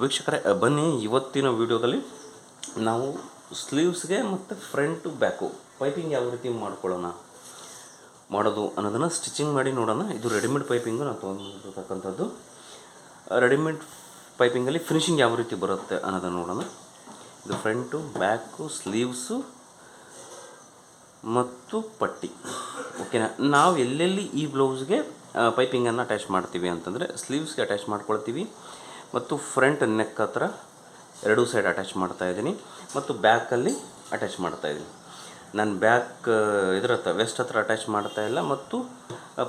ವೀಕ್ಷಕರೇ ಬನ್ನಿ ಇವತ್ತಿನ ವಿಡಿಯೋದಲ್ಲಿ ನಾವು ಸ್ಲೀವ್ಸ್ಗೆ ಮತ್ತು ಫ್ರಂಟು ಬ್ಯಾಕು ಪೈಪಿಂಗ್ ಯಾವ ರೀತಿ ಮಾಡ್ಕೊಳ್ಳೋಣ, ಮಾಡೋದು ಅನ್ನೋದನ್ನು ಸ್ಟಿಚಿಂಗ್ ಮಾಡಿ ನೋಡೋಣ. ಇದು ರೆಡಿಮೇಡ್ ಪೈಪಿಂಗು ನಾನು ತೊಗೊಂಡಿರ್ತಕ್ಕಂಥದ್ದು. ರೆಡಿಮೇಡ್ ಪೈಪಿಂಗಲ್ಲಿ ಫಿನಿಶಿಂಗ್ ಯಾವ ರೀತಿ ಬರುತ್ತೆ ಅನ್ನೋದನ್ನು ನೋಡೋಣ. ಇದು ಫ್ರಂಟು ಬ್ಯಾಕು ಸ್ಲೀವ್ಸು ಮತ್ತು ಪಟ್ಟಿ. ಓಕೆನಾ ನಾವು ಎಲ್ಲೆಲ್ಲಿ ಈ ಬ್ಲೌಸ್ಗೆ ಪೈಪಿಂಗನ್ನು ಅಟ್ಯಾಚ್ ಮಾಡ್ತೀವಿ ಅಂತಂದರೆ ಸ್ಲೀವ್ಸ್ಗೆ ಅಟ್ಯಾಚ್ ಮಾಡ್ಕೊಳ್ತೀವಿ. ಮತ್ತು ಫ್ರಂಟ್ ನೆಕ್ ಹತ್ರ ಎರಡೂ ಸೈಡ್ ಅಟ್ಯಾಚ್ ಮಾಡ್ತಾ ಇದ್ದೀನಿ ಮತ್ತು ಬ್ಯಾಕಲ್ಲಿ ಅಟ್ಯಾಚ್ ಮಾಡ್ತಾ ಇದ್ದೀನಿ. ನಾನು ಬ್ಯಾಕ್ ಇದ್ರ ಹತ್ರ, ವೆಸ್ಟ್ ಹತ್ರ ಅಟ್ಯಾಚ್ ಮಾಡ್ತಾ ಇಲ್ಲ ಮತ್ತು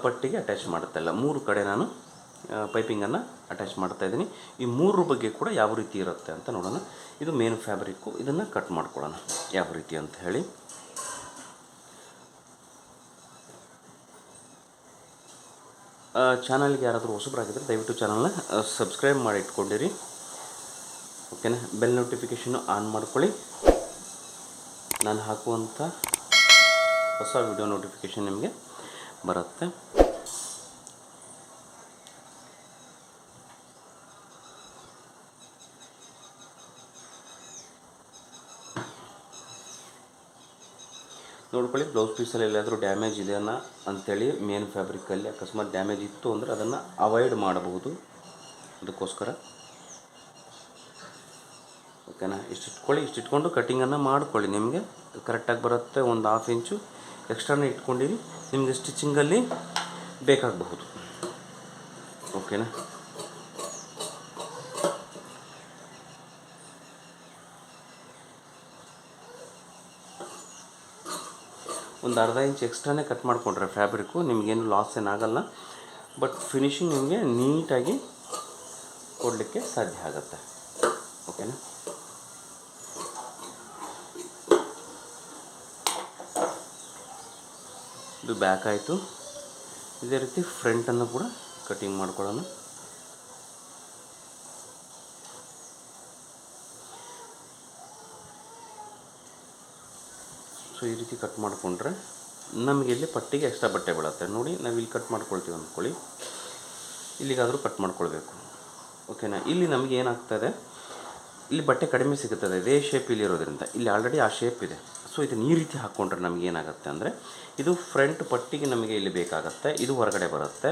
ಪಟ್ಟಿಗೆ ಅಟ್ಯಾಚ್ ಮಾಡ್ತಾ ಇಲ್ಲ. ಮೂರು ಕಡೆ ನಾನು ಪೈಪಿಂಗನ್ನು ಅಟ್ಯಾಚ್ ಮಾಡ್ತಾ ಇದ್ದೀನಿ. ಈ ಮೂರು ಬಗ್ಗೆ ಕೂಡ ಯಾವ ರೀತಿ ಇರುತ್ತೆ ಅಂತ ನೋಡೋಣ. ಇದು ಮೇನ್ ಫ್ಯಾಬ್ರಿಕ್ಕು ಇದನ್ನು ಕಟ್ ಮಾಡ್ಕೊಳ್ಳೋಣ. ಯಾವ ರೀತಿ ಅಂತ ಹೇಳಿ. ಚಾನಲ್ಗೆ ಯಾರಾದರೂ ಹೊಸಬರಾಗಿದ್ದರೆ ದಯವಿಟ್ಟು ಚಾನಲ್ನ ಸಬ್ಸ್ಕ್ರೈಬ್ ಮಾಡಿ ಇಟ್ಕೊಂಡಿರಿ. ಓಕೆನಾ ಬೆಲ್ ನೋಟಿಫಿಕೇಷನ್ನು ಆನ್ ಮಾಡ್ಕೊಳ್ಳಿ. ನಾನು ಹಾಕುವಂಥ ಹೊಸ ವಿಡಿಯೋ ನೋಟಿಫಿಕೇಷನ್ ನಿಮಗೆ ಬರುತ್ತೆ. ನೋಡ್ಕೊಳ್ಳಿ ಬ್ಲೌಸ್ ಪೀಸಲ್ಲಿ ಎಲ್ಲಾದರೂ ಡ್ಯಾಮೇಜ್ ಇದೆಯಾ ಅಂಥೇಳಿ ಮೇನ್ ಫ್ಯಾಬ್ರಿಕಲ್ಲಿ ಅಕಸ್ಮಾತ್ ಡ್ಯಾಮೇಜ್ ಇತ್ತು ಅಂದರೆ ಅದನ್ನು ಅವಾಯ್ಡ್ ಮಾಡಬಹುದು. ಅದಕ್ಕೋಸ್ಕರ. ಓಕೆನಾ ಇಷ್ಟು ಇಟ್ಕೊಳ್ಳಿ, ಇಷ್ಟು ಇಟ್ಕೊಂಡು ಕಟ್ಟಿಂಗನ್ನು ಮಾಡ್ಕೊಳ್ಳಿ ನಿಮಗೆ. ಕರೆಕ್ಟಾಗಿ ಬರುತ್ತೆ, ಒಂದು ಹಾಫ್ ಇಂಚು ಎಕ್ಸ್ಟ್ರಾನೇ ಇಟ್ಕೊಂಡಿರಿ, ನಿಮಗೆ ಸ್ಟಿಚಿಂಗಲ್ಲಿ ಬೇಕಾಗಬಹುದು. ಓಕೆನಾ ಒಂದು ಅರ್ಧ ಇಂಚ್ ಎಕ್ಸ್ಟ್ರಾನೇ ಕಟ್ ಮಾಡಿಕೊಂಡ್ರೆ ಫ್ಯಾಬ್ರಿಕ್ಕು, ನಿಮಗೇನು ಲಾಸ್ ಏನಾಗಲ್ಲ. ಬಟ್ ಫಿನಿಶಿಂಗ್ ನಿಮಗೆ ನೀಟಾಗಿ ಕೊಡಲಿಕ್ಕೆ ಸಾಧ್ಯ ಆಗುತ್ತೆ. ಓಕೆನಾ ಇದು ಬ್ಯಾಕ್ ಆಯಿತು. ಇದೇ ರೀತಿ ಫ್ರಂಟನ್ನು ಕೂಡ ಕಟಿಂಗ್ ಮಾಡ್ಕೊಳ್ಳೋಣ. ಸೊ ಈ ರೀತಿ ಕಟ್ ಮಾಡಿಕೊಂಡ್ರೆ ನಮಗೆ ಇಲ್ಲಿ ಪಟ್ಟಿಗೆ ಎಕ್ಸ್ಟ್ರಾ ಬಟ್ಟೆ ಬೀಳುತ್ತೆ. ನೋಡಿ, ನಾವು ಇಲ್ಲಿ ಕಟ್ ಮಾಡ್ಕೊಳ್ತೀವಿ ಅಂದ್ಕೊಳ್ಳಿ. ಇಲ್ಲಿಗಾದರೂ ಕಟ್ ಮಾಡ್ಕೊಳ್ಬೇಕು. ಓಕೆನಾ ಇಲ್ಲಿ ನಮಗೆ ಏನಾಗ್ತದೆ? ಇಲ್ಲಿ ಬಟ್ಟೆ ಕಡಿಮೆ ಸಿಗುತ್ತದೆ ಇದೇ ಶೇಪ್ ಇಲ್ಲಿ ಇರೋದ್ರಿಂದ. ಇಲ್ಲಿ ಆಲ್ರೆಡಿ ಆ ಶೇಪ್ ಇದೆ. ಸೊ ಇದನ್ನು ಈ ರೀತಿ ಹಾಕ್ಕೊಂಡ್ರೆ ನಮಗೆ ಏನಾಗುತ್ತೆ ಅಂದರೆ, ಇದು ಫ್ರಂಟ್ ಪಟ್ಟಿಗೆ ನಮಗೆ ಇಲ್ಲಿ ಬೇಕಾಗುತ್ತೆ. ಇದು ಹೊರಗಡೆ ಬರುತ್ತೆ.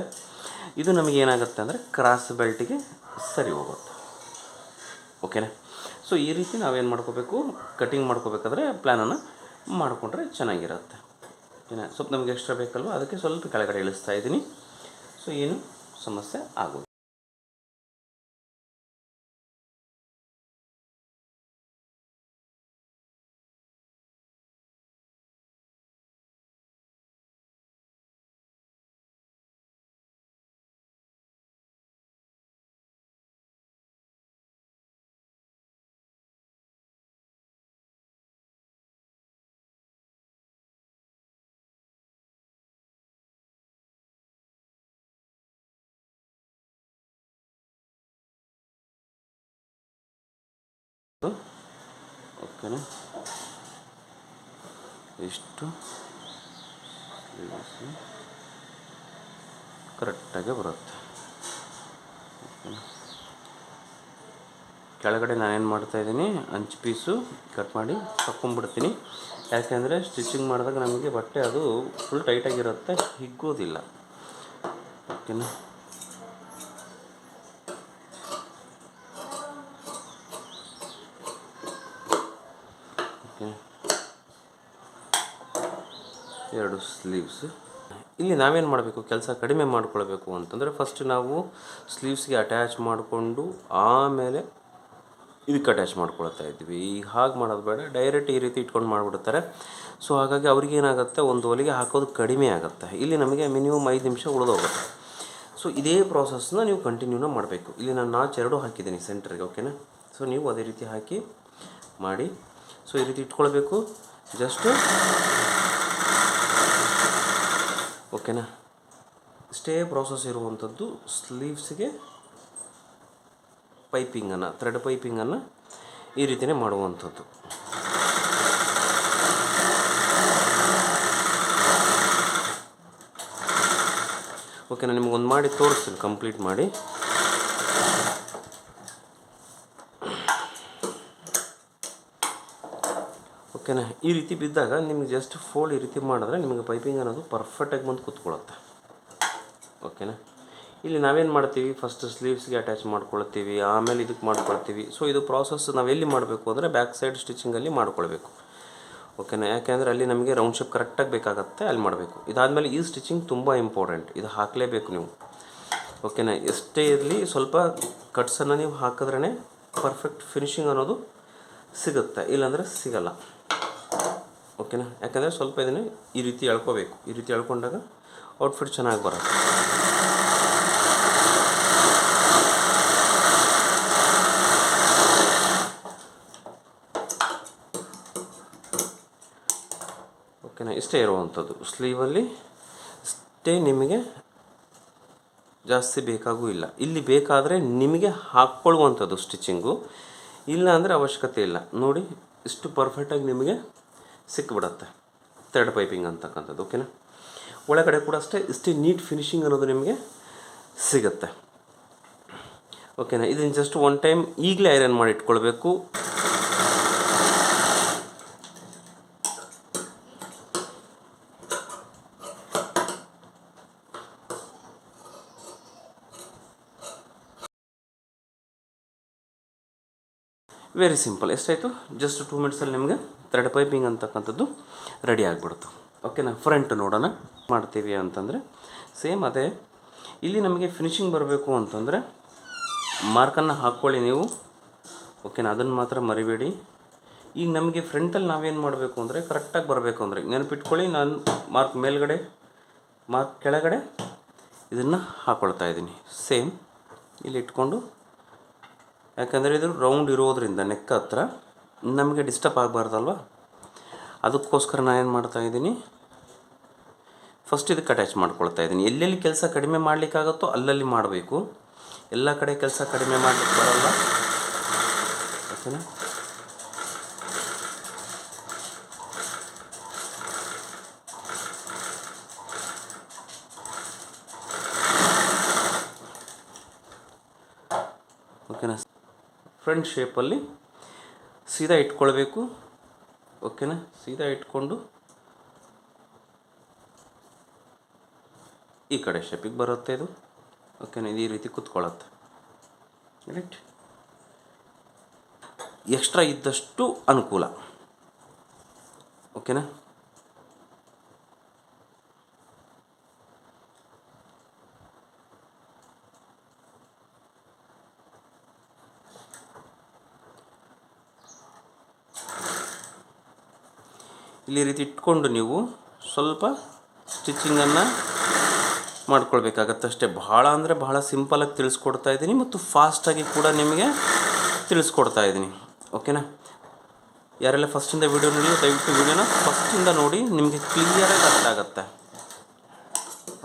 ಇದು ನಮಗೆ ಏನಾಗುತ್ತೆ ಅಂದರೆ ಕ್ರಾಸ್ ಬೆಲ್ಟಿಗೆ ಸರಿ ಹೋಗುತ್ತೆ. ಓಕೆನಾ ಸೊ ಈ ರೀತಿ ನಾವೇನು ಮಾಡ್ಕೋಬೇಕು? ಕಟಿಂಗ್ ಮಾಡ್ಕೋಬೇಕಾದ್ರೆ ಪ್ಲ್ಯಾನನ್ನು ಮಾಡಿಕೊಂಡ್ರೆ ಚೆನ್ನಾಗಿರುತ್ತೆ. ಏನೋ, ಸ್ವಲ್ಪ ನಮಗೆ ಎಕ್ಸ್ಟ್ರಾ ಬೇಕಲ್ವ? ಅದಕ್ಕೆ ಸ್ವಲ್ಪ ಕೆಳಗಡೆ ಇಳಿಸ್ತಾ ಇದ್ದೀನಿ. ಸೊ ಏನು ಸಮಸ್ಯೆ ಆಗೋದು ಓಕೆನಾ? ಎಷ್ಟು? ಕರೆಕ್ಟಾಗಿ ಬರುತ್ತೆ. ಕೆಳಗಡೆ ನಾನೇನು ಮಾಡ್ತಾಯಿದ್ದೀನಿ ಅಂಚು ಪೀಸು ಕಟ್ ಮಾಡಿ ತಕ್ಕೊಂಬಿಡ್ತೀನಿ ಯಾಕೆಂದರೆ ಸ್ಟಿಚಿಂಗ್ ಮಾಡಿದಾಗ ನಮಗೆ ಬಟ್ಟೆ ಅದು ಫುಲ್ ಟೈಟಾಗಿರುತ್ತೆ ಹಿಗ್ಗೋದಿಲ್ಲ. ಓಕೆನಾ? ಎರಡು ಸ್ಲೀವ್ಸ್ ಇಲ್ಲಿ ನಾವೇನು ಮಾಡಬೇಕು? ಕೆಲಸ ಕಡಿಮೆ ಮಾಡ್ಕೊಳ್ಬೇಕು ಅಂತಂದರೆ ಫಸ್ಟ್ ನಾವು ಸ್ಲೀವ್ಸ್ಗೆ ಅಟ್ಯಾಚ್ ಮಾಡಿಕೊಂಡು ಆಮೇಲೆ ಇದಕ್ಕೆ ಅಟ್ಯಾಚ್ ಮಾಡ್ಕೊಳ್ತಾ ಇದ್ವಿ ಈಗ ಹಾಗೆ ಮಾಡೋದು ಬೇಡ ಡೈರೆಕ್ಟ್ ಈ ರೀತಿ ಇಟ್ಕೊಂಡು ಮಾಡಿಬಿಡ್ತಾರೆ. ಸೊ ಹಾಗಾಗಿ ಅವ್ರಿಗೆ ಏನಾಗುತ್ತೆ? ಒಂದು ಹೊಲಿಗೆ ಹಾಕೋದು ಕಡಿಮೆ ಆಗುತ್ತೆ. ಇಲ್ಲಿ ನಮಗೆ ಮಿನಿಮಮ್ ಐದು ನಿಮಿಷ ಉಳಿದೋಗುತ್ತೆ. ಸೊ ಇದೇ ಪ್ರಾಸೆಸ್ನ ನೀವು ಕಂಟಿನ್ಯೂನ ಮಾಡಬೇಕು. ಇಲ್ಲಿ ನಾನು ನಾಚ್ ಎರಡು ಹಾಕಿದ್ದೀನಿ ಸೆಂಟ್ರಿಗೆ ಓಕೆನಾ ಸೊ ನೀವು ಅದೇ ರೀತಿ ಹಾಕಿ ಮಾಡಿ. ಸೊ ಈ ರೀತಿ ಇಟ್ಕೊಳ್ಬೇಕು. ಜಸ್ಟು ಓಕೆನಾ ಸ್ಟೇ ಪ್ರಾಸೆಸ್ ಇರುವಂಥದ್ದು ಸ್ಲೀವ್ಸ್ಗೆ ಪೈಪಿಂಗನ್ನು ಥ್ರೆಡ್ ಪೈಪಿಂಗನ್ನು ಈ ರೀತಿಯೇ ಮಾಡುವಂಥದ್ದು. ಓಕೆನಾ ನಾನು ನಿಮ್ಗೆ ಒಂದು ಮಾಡಿ ತೋರಿಸ್ತೀನಿ ಕಂಪ್ಲೀಟ್ ಮಾಡಿ. ಓಕೆನಾ ಈ ರೀತಿ ಬಿದ್ದಾಗ ನಿಮ್ಗೆ ಜಸ್ಟ್ ಫೋಲ್ಡ್ ಈ ರೀತಿ ಮಾಡಿದ್ರೆ ನಿಮಗೆ ಪೈಪಿಂಗ್ ಅನ್ನೋದು ಪರ್ಫೆಕ್ಟಾಗಿ ಬಂದು ಕೂತ್ಕೊಳ್ಳುತ್ತೆ. ಓಕೆನಾ ಇಲ್ಲಿ ನಾವೇನು ಮಾಡ್ತೀವಿ? ಫಸ್ಟ್ ಸ್ಲೀವ್ಸ್ಗೆ ಅಟ್ಯಾಚ್ ಮಾಡ್ಕೊಳ್ತೀವಿ, ಆಮೇಲೆ ಇದಕ್ಕೆ ಮಾಡ್ಕೊಳ್ತೀವಿ. ಸೊ ಇದು ಪ್ರಾಸೆಸ್ ನಾವು ಎಲ್ಲಿ ಮಾಡಬೇಕು ಅಂದರೆ ಬ್ಯಾಕ್ ಸೈಡ್ ಸ್ಟಿಚಿಂಗಲ್ಲಿ ಮಾಡ್ಕೊಳ್ಬೇಕು. ಓಕೆನಾ ಯಾಕೆಂದರೆ ಅಲ್ಲಿ ನಮಗೆ ರೌಂಡ್ ಶೇಪ್ ಕರೆಕ್ಟಾಗಿ ಬೇಕಾಗುತ್ತೆ, ಅಲ್ಲಿ ಮಾಡಬೇಕು. ಇದಾದಮೇಲೆ ಈ ಸ್ಟಿಚಿಂಗ್ ತುಂಬ ಇಂಪಾರ್ಟೆಂಟ್ ಇದು ಹಾಕಲೇಬೇಕು ನೀವು. ಓಕೆನಾ ಎಷ್ಟೇ ಇರಲಿ ಸ್ವಲ್ಪ ಕಟ್ಸನ್ನು ನೀವು ಹಾಕಿದ್ರೇ ಪರ್ಫೆಕ್ಟ್ ಫಿನಿಶಿಂಗ್ ಅನ್ನೋದು ಸಿಗುತ್ತೆ. ಇಲ್ಲಾಂದರೆ ಸಿಗಲ್ಲ. ಓಕೆನಾ? ಯಾಕಂದರೆ ಸ್ವಲ್ಪ ಇದನ್ನು ಈ ರೀತಿ ಎಳ್ಕೋಬೇಕು. ಈ ರೀತಿ ಎಳ್ಕೊಂಡಾಗ ಔಟ್ಫಿಟ್ ಚೆನ್ನಾಗಿ ಬರುತ್ತೆ. ಓಕೆನಾ? ಇಷ್ಟೇ ಇರುವಂಥದ್ದು. ಸ್ಲೀವಲ್ಲಿ ಇಷ್ಟೇ ನಿಮಗೆ ಜಾಸ್ತಿ ಬೇಕಾಗೂ ಇಲ್ಲ. ಇಲ್ಲಿ ಬೇಕಾದರೆ ನಿಮಗೆ ಹಾಕ್ಕೊಳ್ಳುವಂಥದ್ದು ಸ್ಟಿಚಿಂಗು ಇಲ್ಲ ಅಂದರೆ ಅವಶ್ಯಕತೆ ಇಲ್ಲ. ನೋಡಿ, ಇಷ್ಟು ಪರ್ಫೆಕ್ಟಾಗಿ ನಿಮಗೆ ಸಿಕ್ಬಿಡತ್ತೆ. ಥರ್ಡ್ ಪೈಪಿಂಗ್ ಅಂತಕ್ಕಂಥದ್ದು ಓಕೆನಾ ಒಳಗಡೆ ಕೂಡ ಅಷ್ಟೇ, ಇಷ್ಟೇ ನೀಟ್ ಫಿನಿಶಿಂಗ್ ಅನ್ನೋದು ನಿಮಗೆ ಸಿಗುತ್ತೆ. ಓಕೆನಾ ಇದನ್ನು ಜಸ್ಟ್ ಒನ್ ಟೈಮ್ ಈಗಲೇ ಐರನ್ ಮಾಡಿ ಇಟ್ಕೊಳ್ಬೇಕು. ವೆರಿ ಸಿಂಪಲ್ ಎಷ್ಟಾಯಿತು? ಜಸ್ಟ್ ಟೂ ಮಿನಿಟ್ಸಲ್ಲಿ ನಿಮಗೆ ಥ್ರೆಡ್ ಪೈಪಿಂಗ್ ಅಂತಕ್ಕಂಥದ್ದು ರೆಡಿ ಆಗಿಬಿಡ್ತು ಓಕೆನಾ ಫ್ರಂಟ್ ನೋಡೋಣ. ಮಾಡ್ತೀವಿ ಅಂತಂದರೆ ಸೇಮ್ ಅದೇ. ಇಲ್ಲಿ ನಮಗೆ ಫಿನಿಷಿಂಗ್ ಬರಬೇಕು ಅಂತಂದರೆ ಮಾರ್ಕನ್ನು ಹಾಕ್ಕೊಳ್ಳಿ ನೀವು. ಓಕೆನಾ ಅದನ್ನು ಮಾತ್ರ ಮರಿಬೇಡಿ. ಈಗ ನಮಗೆ ಫ್ರಂಟಲ್ಲಿ ನಾವೇನು ಮಾಡಬೇಕು ಅಂದರೆ ಕರೆಕ್ಟಾಗಿ ಬರಬೇಕು ಅಂದರೆ ನೆನಪಿಟ್ಕೊಳ್ಳಿ ನಾನು ಮಾರ್ಕ್ ಮೇಲ್ಗಡೆ ಮಾರ್ಕ್ ಕೆಳಗಡೆ ಇದನ್ನು ಹಾಕ್ಕೊಳ್ತಾ ಇದ್ದೀನಿ. ಸೇಮ್ ಇಲ್ಲಿ ಇಟ್ಕೊಂಡು ಯಾಕಂದರೆ ಇದು ರೌಂಡ್ ಇರೋದರಿಂದ ನೆಕ್ ಹತ್ರ ನಮಗೆ ಡಿಸ್ಟರ್ಬ್ ಆಗಬಾರ್ದಲ್ವ? ಅದಕ್ಕೋಸ್ಕರ ನಾನು ಏನು ಮಾಡ್ತಾ ಇದ್ದೀನಿ? ಫಸ್ಟ್ ಇದಕ್ಕೆ ಅಟ್ಯಾಚ್ ಮಾಡ್ಕೊಳ್ತಾ ಇದ್ದೀನಿ. ಎಲ್ಲೆಲ್ಲಿ ಕೆಲಸ ಕಡಿಮೆ ಮಾಡಲಿಕ್ಕಾಗತ್ತೋ ಅಲ್ಲಲ್ಲಿ ಮಾಡಬೇಕು. ಎಲ್ಲ ಕಡೆ ಕೆಲಸ ಕಡಿಮೆ ಮಾಡಲಿಕ್ಕೆ ಬರಲ್ಲ. ಓಕೆನಾ ಫ್ರಂಟ್ ಶೇಪಲ್ಲಿ ಸೀದಾ ಇಟ್ಕೊಳ್ಬೇಕು. ಓಕೆನಾ? ಸೀದಾ ಇಟ್ಕೊಂಡು ಈ ಕಡೆ ಶೇಪಿಗೆ ಬರುತ್ತೆ ಇದು. ಓಕೆನಾ? ಇದು ಈ ರೀತಿ ಕುತ್ಕೊಳ್ಳುತ್ತೆ ರೈಟ್ ಎಕ್ಸ್ಟ್ರಾ ಇದ್ದಷ್ಟು ಅನುಕೂಲ. ಓಕೆನಾ? ಇಲ್ಲಿ ರೀತಿ ಇಟ್ಕೊಂಡು ನೀವು ಸ್ವಲ್ಪ ಸ್ಟಿಚಿಂಗನ್ನು ಮಾಡ್ಕೊಳ್ಬೇಕಾಗತ್ತೆ ಅಷ್ಟೇ. ಭಾಳ ಅಂದರೆ ಭಾಳ ಸಿಂಪಲಾಗಿ ತಿಳಿಸ್ಕೊಡ್ತಾ ಇದ್ದೀನಿ ಮತ್ತು ಫಾಸ್ಟಾಗಿ ಕೂಡ ನಿಮಗೆ ತಿಳಿಸ್ಕೊಡ್ತಾ ಇದ್ದೀನಿ. ಓಕೆನಾ ಯಾರೆಲ್ಲ ಫಸ್ಟಿಂದ ವೀಡಿಯೋ ನೋಡಿ ದಯವಿಟ್ಟು ವೀಡಿಯೋನ ಫಸ್ಟಿಂದ ನೋಡಿ ನಿಮಗೆ ಕ್ಲಿಯರಾಗಿ ಅರ್ಥ ಆಗುತ್ತೆ.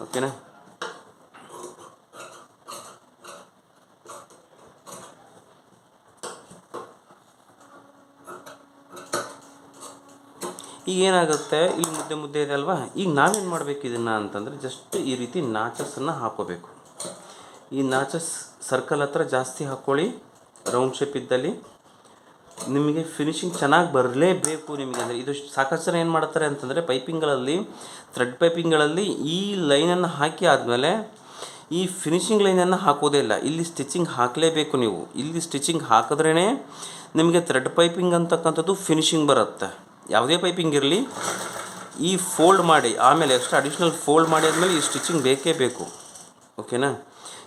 ಓಕೆನಾ ಈಗ ಏನಾಗುತ್ತೆ? ಇಲ್ಲಿ ಮುದ್ದೆ ಮುದ್ದೆ ಇದೆ ಅಲ್ವಾ? ಈಗ ನಾವೇನು ಮಾಡಬೇಕು ಇದನ್ನು ಅಂತಂದರೆ ಜಸ್ಟ್ ಈ ರೀತಿ ನಾಚಸ್ಸನ್ನು ಹಾಕೋಬೇಕು. ಈ ನಾಚಸ್ ಸರ್ಕಲ್ ಹತ್ರ ಜಾಸ್ತಿ ಹಾಕ್ಕೊಳ್ಳಿ ರೌಂಡ್ ಶೇಪ್ ಇದ್ದಲ್ಲಿ. ನಿಮಗೆ ಫಿನಿಶಿಂಗ್ ಚೆನ್ನಾಗಿ ಬರಲೇಬೇಕು ನಿಮಗೆ. ಅಂದರೆ ಇದು ಸಾಕಷ್ಟು ಜನ ಏನು ಮಾಡ್ತಾರೆ ಅಂತಂದರೆ ಪೈಪಿಂಗ್ಗಳಲ್ಲಿ ಥ್ರೆಡ್ ಪೈಪಿಂಗ್ಗಳಲ್ಲಿ ಈ ಲೈನನ್ನು ಹಾಕಿ ಆದಮೇಲೆ ಈ ಫಿನಿಶಿಂಗ್ ಲೈನನ್ನು ಹಾಕೋದೇ ಇಲ್ಲ. ಇಲ್ಲಿ ಸ್ಟಿಚಿಂಗ್ ಹಾಕಲೇಬೇಕು ನೀವು. ಇಲ್ಲಿ ಸ್ಟಿಚಿಂಗ್ ಹಾಕಿದ್ರೇ ನಿಮಗೆ ಥ್ರೆಡ್ ಪೈಪಿಂಗ್ ಅಂತಕ್ಕಂಥದ್ದು ಫಿನಿಶಿಂಗ್ ಬರುತ್ತೆ. ಯಾವುದೇ ಪೈಪಿಂಗ್ ಇರಲಿ, ಈ ಫೋಲ್ಡ್ ಮಾಡಿ, ಆಮೇಲೆ ಎಕ್ಸ್ಟ್ರಾ ಅಡಿಷ್ನಲ್ ಫೋಲ್ಡ್ ಮಾಡಿ ಆದಮೇಲೆ ಈ ಸ್ಟಿಚಿಂಗ್ ಬೇಕೇ ಬೇಕು. ಓಕೆನಾ?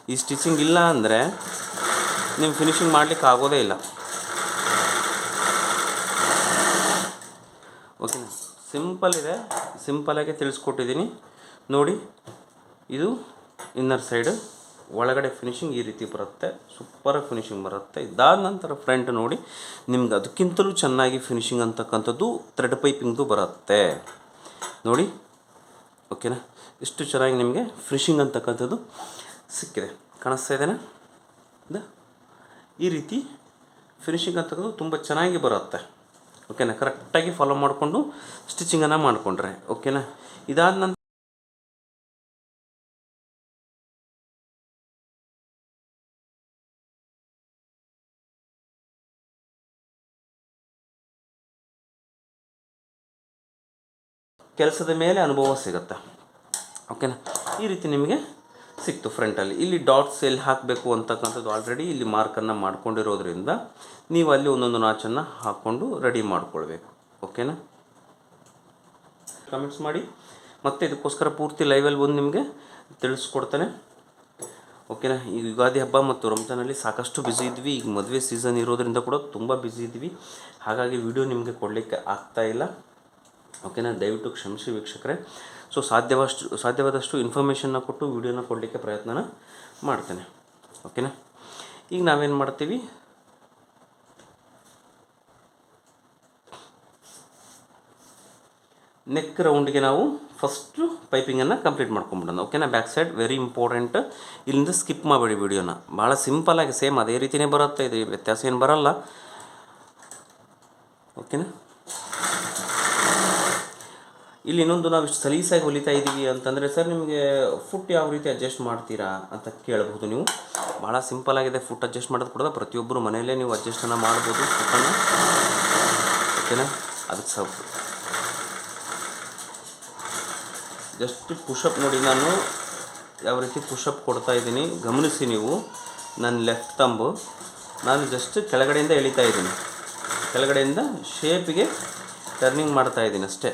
ಈ ಸ್ಟಿಚಿಂಗ್ ಇಲ್ಲ ಅಂದರೆ ನಿಮ್ಮ ಫಿನಿಶಿಂಗ್ ಮಾಡಲಿಕ್ಕೆ ಆಗೋದೇ ಇಲ್ಲ. ಓಕೆನಾ? ಸಿಂಪಲ್ ಇದೆ. ಸಿಂಪಲಾಗಿ ತಿಳಿಸ್ಕೊಟ್ಟಿದ್ದೀನಿ. ನೋಡಿ, ಇದು ಇನ್ನರ್ ಸೈಡು ಒಳಗಡೆ ಫಿನಿಶಿಂಗ್ ಈ ರೀತಿ ಬರುತ್ತೆ ಸೂಪರ್ ಫಿನಿಶಿಂಗ್ ಬರುತ್ತೆ. ಇದಾದ ನಂತರ ಫ್ರಂಟ್ ನೋಡಿ, ನಿಮ್ಗೆ ಅದಕ್ಕಿಂತಲೂ ಚೆನ್ನಾಗಿ ಫಿನಿಶಿಂಗ್ ಅಂತಕ್ಕಂಥದ್ದು ಥ್ರೆಡ್ ಪೈಪಿಂಗ್ದು ಬರುತ್ತೆ. ನೋಡಿ ಓಕೆನಾ ಇಷ್ಟು ಚೆನ್ನಾಗಿ ನಿಮಗೆ ಫಿನಿಶಿಂಗ್ ಅಂತಕ್ಕಂಥದ್ದು ಸಿಕ್ಕಿದೆ. ಕಾಣಿಸ್ತಾ ಇದು? ಈ ರೀತಿ ಫಿನಿಶಿಂಗ್ ಅಂತಕ್ಕಂಥದ್ದು ತುಂಬ ಚೆನ್ನಾಗಿ ಬರುತ್ತೆ. ಓಕೆನಾ ಕರೆಕ್ಟಾಗಿ ಫಾಲೋ ಮಾಡಿಕೊಂಡು ಸ್ಟಿಚಿಂಗನ್ನು ಮಾಡಿಕೊಂಡ್ರೆ. ಓಕೆನಾ ಇದಾದ ನಂತರ ಕೆಲಸದ ಮೇಲೆ ಅನುಭವ ಸಿಗುತ್ತೆ. ಓಕೆನಾ ಈ ರೀತಿ ನಿಮಗೆ ಸಿಕ್ತು ಫ್ರಂಟಲ್ಲಿ ಇಲ್ಲಿ ಡಾಟ್ಸ್ ಎಲ್ಲಿ ಹಾಕಬೇಕು ಅಂತಕ್ಕಂಥದ್ದು ಆಲ್ರೆಡಿ ಇಲ್ಲಿ ಮಾರ್ಕನ್ನು ಮಾಡ್ಕೊಂಡಿರೋದ್ರಿಂದ ನೀವು ಅಲ್ಲಿ ಒಂದೊಂದು ನಾಚನ್ನು ಹಾಕ್ಕೊಂಡು ರೆಡಿ ಮಾಡ್ಕೊಳ್ಬೇಕು. ಓಕೆನಾ ಕಮೆಂಟ್ಸ್ ಮಾಡಿ. ಮತ್ತೆ ಇದಕ್ಕೋಸ್ಕರ ಪೂರ್ತಿ ಲೈವಲ್ಲಿ ಬಂದು ನಿಮಗೆ ತಿಳಿಸ್ಕೊಡ್ತಾನೆ. ಓಕೆನಾ ಈ ಯುಗಾದಿ ಹಬ್ಬ ಮತ್ತು ರಂಜಾನಲ್ಲಿ ಸಾಕಷ್ಟು ಬ್ಯುಸಿ ಇದ್ವಿ. ಈಗ ಮದುವೆ ಸೀಸನ್ ಇರೋದ್ರಿಂದ ಕೂಡ ತುಂಬ ಬ್ಯುಸಿ ಇದ್ವಿ. ಹಾಗಾಗಿ ವಿಡಿಯೋ ನಿಮಗೆ ಕೊಡಲಿಕ್ಕೆ ಆಗ್ತಾಯಿಲ್ಲ ಓಕೆನಾ? ದಯವಿಟ್ಟು ಕ್ಷಮಿಸಿ ವೀಕ್ಷಕರೇ. ಸೊ ಸಾಧ್ಯವಷ್ಟು ಸಾಧ್ಯವಾದಷ್ಟು ಇನ್ಫಾರ್ಮೇಷನ್ನ ಕೊಟ್ಟು ವೀಡಿಯೋನ ಕೊಡಲಿಕ್ಕೆ ಪ್ರಯತ್ನನ ಮಾಡ್ತೇನೆ. ಓಕೆನಾ? ಈಗ ನಾವೇನು ಮಾಡ್ತೀವಿ? ನೆಕ್ ರೌಂಡ್ಗೆ ನಾವು ಫಸ್ಟು ಪೈಪಿಂಗನ್ನು ಕಂಪ್ಲೀಟ್ ಮಾಡ್ಕೊಂಬಿಡೋಣ. ಓಕೆನಾ? ಬ್ಯಾಕ್ ಸೈಡ್ ವೆರಿ ಇಂಪಾರ್ಟೆಂಟ್ ಇಲ್ಲಿಂದ ಸ್ಕಿಪ್ ಮಾಡಬೇಡಿ ವಿಡಿಯೋನ ಭಾಳ ಸಿಂಪಲಾಗಿ ಸೇಮ್ ಅದೇ ರೀತಿಯೇ ಬರುತ್ತೆ. ಇದು ವ್ಯತ್ಯಾಸ ಏನು ಬರಲ್ಲ. ಓಕೆನಾ? ಇಲ್ಲಿ ಇನ್ನೊಂದು ನಾವು ಇಷ್ಟು ಸಲೀಸಾಗಿ ಹೊಲಿತಾ ಇದ್ದೀವಿ ಅಂತಂದರೆ, ಸರ್, ನಿಮಗೆ ಫುಟ್ ಯಾವ ರೀತಿ ಅಡ್ಜಸ್ಟ್ ಮಾಡ್ತೀರಾ? ಅಂತ ಕೇಳಬಹುದು ನೀವು. ಭಾಳ ಸಿಂಪಲ್ ಆಗಿದೆ ಫುಟ್ ಅಡ್ಜಸ್ಟ್ ಮಾಡೋದು ಕೂಡ. ಪ್ರತಿಯೊಬ್ಬರು ಮನೆಯಲ್ಲೇ ನೀವು ಅಡ್ಜಸ್ಟನ್ನು ಮಾಡ್ಬೋದು ಫುಟ್ಟನ್ನು ಓಕೆನಾ ಅದಕ್ಕೆ ಸಹ ಜಸ್ಟ್ ಪುಷಪ್ ನೋಡಿ ನಾನು ಯಾವ ರೀತಿ ಪುಷಪ್ ಕೊಡ್ತಾ ಇದ್ದೀನಿ. ಗಮನಿಸಿ ನೀವು. ನನ್ನ ಲೆಫ್ಟ್ ತಂಬು ನಾನು ಜಸ್ಟ್ ಕೆಳಗಡೆಯಿಂದ ಎಳಿತಾ ಇದ್ದೀನಿ. ಕೆಳಗಡೆಯಿಂದ ಶೇಪಿಗೆ ಟರ್ನಿಂಗ್ ಮಾಡ್ತಾ ಇದ್ದೀನಿ ಅಷ್ಟೇ.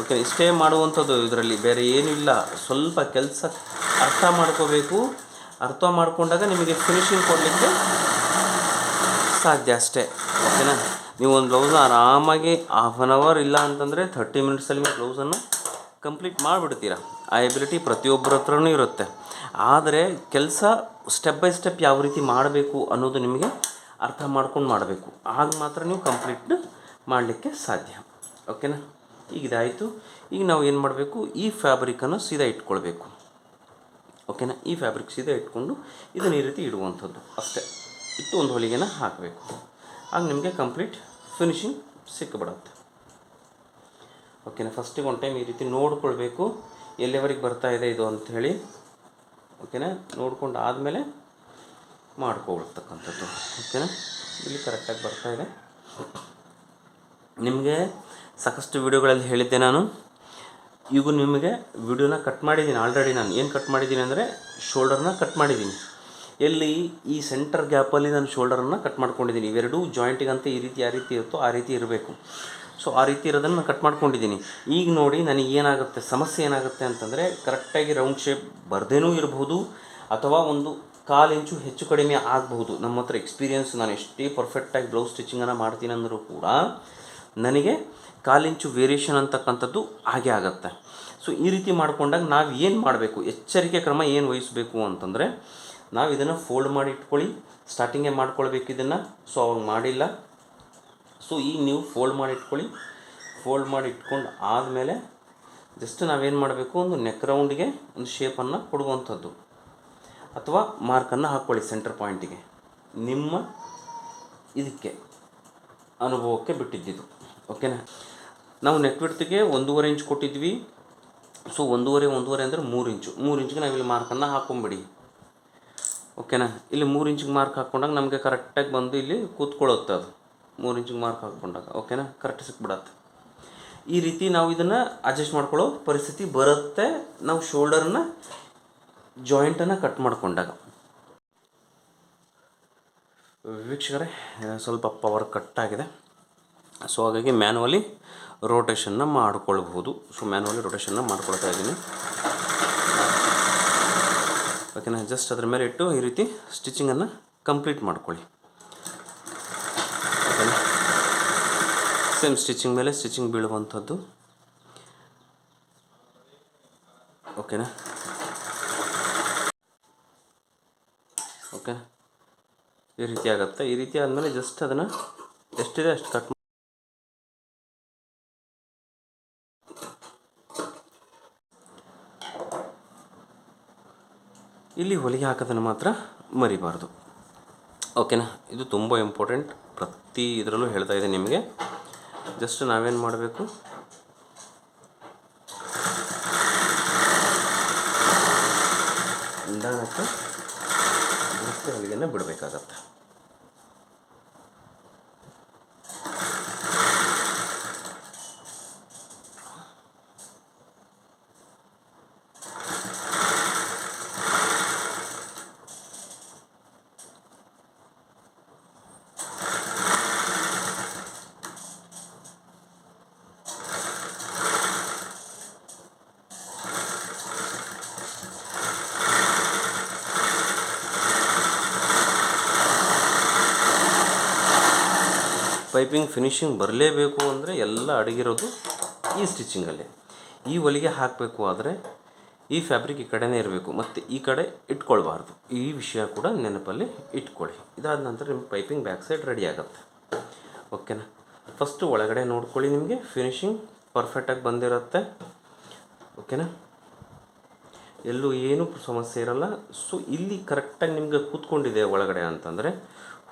ಓಕೆ ಇಷ್ಟೇ ಮಾಡುವಂಥದ್ದು ಇದರಲ್ಲಿ. ಬೇರೆ ಏನೂ ಇಲ್ಲ. ಸ್ವಲ್ಪ ಕೆಲಸ ಅರ್ಥ ಮಾಡ್ಕೋಬೇಕು. ಅರ್ಥ ಮಾಡ್ಕೊಂಡಾಗ ನಿಮಗೆ ಫಿನಿಶಿಂಗ್ ಕೊಡಲಿಕ್ಕೆ ಸಾಧ್ಯ ಅಷ್ಟೇ. ಓಕೆನಾ? ನೀವು ಒಂದು ಬ್ಲೌಸ್ ಆರಾಮಾಗಿ ಹಾಫ್ ಆನ್ ಅವರ್ ಇಲ್ಲ ಅಂತಂದರೆ ಥರ್ಟಿ ಮಿನಿಟ್ಸಲ್ಲಿ ನೀವು ಬ್ಲೌಸನ್ನು ಕಂಪ್ಲೀಟ್ ಮಾಡಿಬಿಡ್ತೀರಾ. ಆ ಎಬಿಲಿಟಿ ಪ್ರತಿಯೊಬ್ಬರ ಹತ್ರನೂ ಇರುತ್ತೆ. ಆದರೆ ಕೆಲಸ ಸ್ಟೆಪ್ ಬೈ ಸ್ಟೆಪ್ ಯಾವ ರೀತಿ ಮಾಡಬೇಕು ಅನ್ನೋದು ನಿಮಗೆ ಅರ್ಥ ಮಾಡ್ಕೊಂಡು ಮಾಡಬೇಕು. ಆಗ ಮಾತ್ರ ನೀವು ಕಂಪ್ಲೀಟ್ ಮಾಡಲಿಕ್ಕೆ ಸಾಧ್ಯ. ಓಕೆನಾ? ಈಗ ಇದಾಯಿತು ಈಗ ನಾವು ಏನು ಮಾಡಬೇಕು? ಈ ಫ್ಯಾಬ್ರಿಕನ್ನು ಸೀದಾ ಇಟ್ಕೊಳ್ಬೇಕು. ಓಕೆನಾ ಈ ಫ್ಯಾಬ್ರಿಕ್ ಸೀದಾ ಇಟ್ಕೊಂಡು ಇದನ್ನು ಈ ರೀತಿ ಇಡುವಂಥದ್ದು. ಅಷ್ಟೇ. ಇಟ್ಟು ಒಂದು ಹೊಲಿಗೆನ ಹಾಕಬೇಕು. ಆಗ ನಿಮಗೆ ಕಂಪ್ಲೀಟ್ ಫಿನಿಶಿಂಗ್ ಸಿಕ್ಕಿಬಿಡುತ್ತೆ ಓಕೆನಾ ಫಸ್ಟಿಗೆ ಒಂದು ಟೈಮ್ ಈ ರೀತಿ ನೋಡ್ಕೊಳ್ಬೇಕು. ಎಲ್ಲಿವರೆಗೆ ಬರ್ತಾ ಇದೆ ಇದು ಅಂಥೇಳಿ ಓಕೆನಾ ನೋಡ್ಕೊಂಡು ಆದಮೇಲೆ ಮಾಡ್ಕೊಳ್ತಕ್ಕಂಥದ್ದು. ಓಕೆನಾ ಇಲ್ಲಿ ಕರೆಕ್ಟಾಗಿ ಬರ್ತಾ ಇದೆ. ನಿಮಗೆ ಸಾಕಷ್ಟು ವಿಡಿಯೋಗಳಲ್ಲಿ ಹೇಳಿದ್ದೆ ನಾನು. ಈಗ ನಿಮಗೆ ವಿಡಿಯೋನ ಕಟ್ ಮಾಡಿದ್ದೀನಿ. ಆಲ್ರೆಡಿ ನಾನು ಏನು ಕಟ್ ಮಾಡಿದ್ದೀನಿ ಅಂದರೆ ಶೋಲ್ಡರ್ನ ಕಟ್ ಮಾಡಿದ್ದೀನಿ. ಎಲ್ಲಿ ಈ ಸೆಂಟರ್ ಗ್ಯಾಪಲ್ಲಿ ನಾನು ಶೋಲ್ಡರನ್ನು ಕಟ್ ಮಾಡ್ಕೊಂಡಿದ್ದೀನಿ. ಇವೆರಡೂ ಜಾಯಿಂಟಿಗಂತ ಈ ರೀತಿ ಯಾವ ರೀತಿ ಇರುತ್ತೋ ಆ ರೀತಿ ಇರಬೇಕು. ಸೊ ಆ ರೀತಿ ಇರೋದನ್ನು ನಾನು ಕಟ್ ಮಾಡ್ಕೊಂಡಿದ್ದೀನಿ. ಈಗ ನೋಡಿ ನನಗೆ ಏನಾಗುತ್ತೆ, ಸಮಸ್ಯೆ ಏನಾಗುತ್ತೆ ಅಂತಂದರೆ ಕರೆಕ್ಟಾಗಿ ರೌಂಡ್ ಶೇಪ್ ಬರ್ದೇನೂ ಇರಬಹುದು ಅಥವಾ ಒಂದು ಕಾಲು ಇಂಚು ಹೆಚ್ಚು ಕಡಿಮೆ ಆಗಬಹುದು. ನಮ್ಮ ಹತ್ರ ಎಕ್ಸ್ಪೀರಿಯನ್ಸ್ ನಾನು ಎಷ್ಟೇ ಪರ್ಫೆಕ್ಟಾಗಿ ಬ್ಲೌಸ್ ಸ್ಟಿಚಿಂಗನ್ನು ಮಾಡ್ತೀನಿ ಅಂದರೂ ಕೂಡ ನನಗೆ ಕಾಲಿಂಚು ವೇರಿಯೇಷನ್ ಅಂತಕ್ಕಂಥದ್ದು ಹಾಗೆ ಆಗುತ್ತೆ. ಸೊ ಈ ರೀತಿ ಮಾಡಿಕೊಂಡಾಗ ನಾವು ಏನು ಮಾಡಬೇಕು? ಎಚ್ಚರಿಕೆ ಕ್ರಮ ಏನು ವಹಿಸಬೇಕು ಅಂತಂದರೆ, ನಾವು ಇದನ್ನು ಫೋಲ್ಡ್ ಮಾಡಿ ಇಟ್ಕೊಳ್ಳಿ. ಸ್ಟಾರ್ಟಿಂಗೇ ಮಾಡ್ಕೊಳ್ಬೇಕು ಇದನ್ನು. ಸೊ ಅವಾಗ ಮಾಡಿಲ್ಲ. ಸೊ ಈಗ ನೀವು ಫೋಲ್ಡ್ ಮಾಡಿ ಇಟ್ಕೊಳ್ಳಿ. ಫೋಲ್ಡ್ ಮಾಡಿ ಇಟ್ಕೊಂಡು ಆದಮೇಲೆ ಜಸ್ಟ್ ನಾವೇನು ಮಾಡಬೇಕು? ಒಂದು ನೆಕ್ ರೌಂಡಿಗೆ ಒಂದು ಶೇಪನ್ನು ಕೊಡುವಂಥದ್ದು. ಅಥವಾ ಮಾರ್ಕನ್ನು ಹಾಕ್ಕೊಳ್ಳಿ ಸೆಂಟರ್ ಪಾಯಿಂಟಿಗೆ ನಿಮ್ಮ ಇದಕ್ಕೆ, ಅನುಭವಕ್ಕೆ ಬಿಟ್ಟಿದ್ದಿದ್ದು ಓಕೆನಾ ನಾವು ನೆಕ್ ವಿಡ್ತಿಗೆ ಒಂದೂವರೆ ಇಂಚ್ ಕೊಟ್ಟಿದ್ವಿ. ಸೊ ಒಂದೂವರೆ ಒಂದೂವರೆ ಅಂದರೆ ಮೂರು ಇಂಚು ಮೂರು ಇಂಚಿಗೆ ನಾವಿಲ್ಲಿ ಮಾರ್ಕನ್ನು ಹಾಕೊಂಬಿಡಿ. ಓಕೆನಾ ಇಲ್ಲಿ ಮೂರು ಇಂಚಿಗೆ ಮಾರ್ಕ್ ಹಾಕ್ಕೊಂಡಾಗ ನಮಗೆ ಕರೆಕ್ಟಾಗಿ ಬಂದು ಇಲ್ಲಿ ಕೂತ್ಕೊಳ್ಳುತ್ತೆ ಅದು. ಮೂರು ಇಂಚಿಗೆ ಮಾರ್ಕ್ ಹಾಕ್ಕೊಂಡಾಗ ಓಕೆನಾ ಕರೆಕ್ಟ್ ಸಿಕ್ಬಿಡತ್ತೆ. ಈ ರೀತಿ ನಾವು ಇದನ್ನು ಅಡ್ಜಸ್ಟ್ ಮಾಡ್ಕೊಳ್ಳೋ ಪರಿಸ್ಥಿತಿ ಬರುತ್ತೆ. ನಾವು ಶೋಲ್ಡರ್ನ ಜಾಯಿಂಟನ್ನು ಕಟ್ ಮಾಡಿಕೊಂಡಾಗ. ವೀಕ್ಷಕರೇ, ಸ್ವಲ್ಪ ಪವರ್ ಕಟ್ ಆಗಿದೆ. ಸೊ ಹಾಗಾಗಿ ಮ್ಯಾನುವಲಿ ರೋಟೇಷನ್ನ ಮಾಡ್ಕೊಳ್ಬಹುದು. ಸೊ ಮ್ಯಾನುವಲಿ ರೋಟೇಷನ್ನ ಮಾಡ್ಕೊಳ್ತಾ ಇದ್ದೀನಿ. ಓಕೆನಾ ಜಸ್ಟ್ ಅದ್ರ ಮೇಲೆ ಇಟ್ಟು ಈ ರೀತಿ ಸ್ಟಿಚಿಂಗನ್ನು ಕಂಪ್ಲೀಟ್ ಮಾಡ್ಕೊಳ್ಳಿ. ಓಕೆನಾ ಸೇಮ್ ಸ್ಟಿಚಿಂಗ್ ಮೇಲೆ ಸ್ಟಿಚಿಂಗ್ ಬೀಳುವಂಥದ್ದು. ಓಕೆನಾ ಓಕೆ ಈ ರೀತಿ ಆಗುತ್ತೆ. ಈ ರೀತಿ ಆದಮೇಲೆ ಜಸ್ಟ್ ಅದನ್ನು ಎಷ್ಟಿದೆ ಅಷ್ಟು ಕಟ್ ಇಲ್ಲಿ ಹೊಲಿಗೆ ಹಾಕೋದನ್ನು ಮಾತ್ರ ಮರಿಬಾರ್ದು. ಓಕೆನಾ? ಇದು ತುಂಬ ಇಂಪಾರ್ಟೆಂಟ್ ಪ್ರತಿ ಇದರಲ್ಲೂ ಹೇಳ್ತಾ ಇದೆ ನಿಮಗೆ. ಜಸ್ಟ್ ನಾವೇನು ಮಾಡಬೇಕು? ನಿಧಾನಕ್ಕೆ ಹೊಲಿಗೆಯನ್ನು ಬಿಡಬೇಕಾಗತ್ತೆ. ಪೈಪಿಂಗ್ ಫಿನಿಶಿಂಗ್ ಬರಲೇಬೇಕು ಅಂದರೆ ಎಲ್ಲ ಅಡಗಿರೋದು ಈ ಸ್ಟಿಚಿಂಗಲ್ಲಿ ಈ ಹೊಲಿಗೆ ಹಾಕಬೇಕು ಆದರೆ ಈ ಫ್ಯಾಬ್ರಿಕ್ ಈ ಕಡೆನೇ ಇರಬೇಕು. ಮತ್ತು ಈ ಕಡೆ ಇಟ್ಕೊಳ್ಬಾರ್ದು. ಈ ವಿಷಯ ಕೂಡ ನೆನಪಲ್ಲಿ ಇಟ್ಕೊಳ್ಳಿ. ಇದಾದ ನಂತರ ನಿಮ್ಮ ಪೈಪಿಂಗ್ ಬ್ಯಾಕ್ ಸೈಡ್ ರೆಡಿ ಆಗುತ್ತೆ. ಓಕೆನಾ ಫಸ್ಟು ಒಳಗಡೆ ನೋಡ್ಕೊಳ್ಳಿ ನಿಮಗೆ. ಫಿನಿಶಿಂಗ್ ಪರ್ಫೆಕ್ಟಾಗಿ ಬಂದಿರುತ್ತೆ. ಓಕೆನಾ ಎಲ್ಲೂ ಏನೂ ಸಮಸ್ಯೆ ಇರಲ್ಲ. ಸೊ ಇಲ್ಲಿ ಕರೆಕ್ಟಾಗಿ ನಿಮಗೆ ಕೂತ್ಕೊಂಡಿದೆ ಒಳಗಡೆ ಅಂತಂದರೆ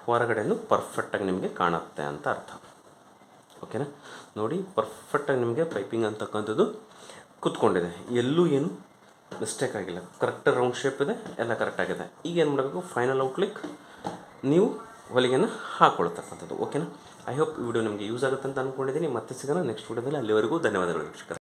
ಹೊರಗಡೆನೂ ಪರ್ಫೆಕ್ಟಾಗಿ ನಿಮಗೆ ಕಾಣುತ್ತೆ ಅಂತ ಅರ್ಥ. ಓಕೆನಾ ನೋಡಿ ಪರ್ಫೆಕ್ಟಾಗಿ ನಿಮಗೆ ಪೈಪಿಂಗ್ ಅಂತಕ್ಕಂಥದ್ದು ಕೂತ್ಕೊಂಡಿದೆ. ಎಲ್ಲೂ ಏನು ಮಿಸ್ಟೇಕ್ ಆಗಿಲ್ಲ. ಕರೆಕ್ಟ್ ರೌಂಡ್ ಶೇಪ್ ಇದೆ, ಎಲ್ಲ ಕರೆಕ್ಟಾಗಿದೆ ಈಗ ಏನು ಮಾಡಬೇಕು? ಫೈನಲ್ ಔಟ್ಲಿಕ್ ನೀವು ಹೊಲಿಗೆಯನ್ನು ಹಾಕ್ಕೊಳ್ತಕ್ಕಂಥದ್ದು ಓಕೆನಾ ಐ ಹೋಪ್ ವಿಡಿಯೋ ನಿಮಗೆ ಯೂಸ್ ಆಗುತ್ತೆ ಅಂತ ಅಂದ್ಕೊಂಡಿದ್ದೀನಿ ಮತ್ತೆ ಸಿಗೋಣ ನೆಕ್ಸ್ಟ್ ವಿಡಿಯೋದಲ್ಲಿ ಅಲ್ಲಿವರೆಗೂ ಧನ್ಯವಾದಗಳು ವೀಕ್ಷಕರೇ.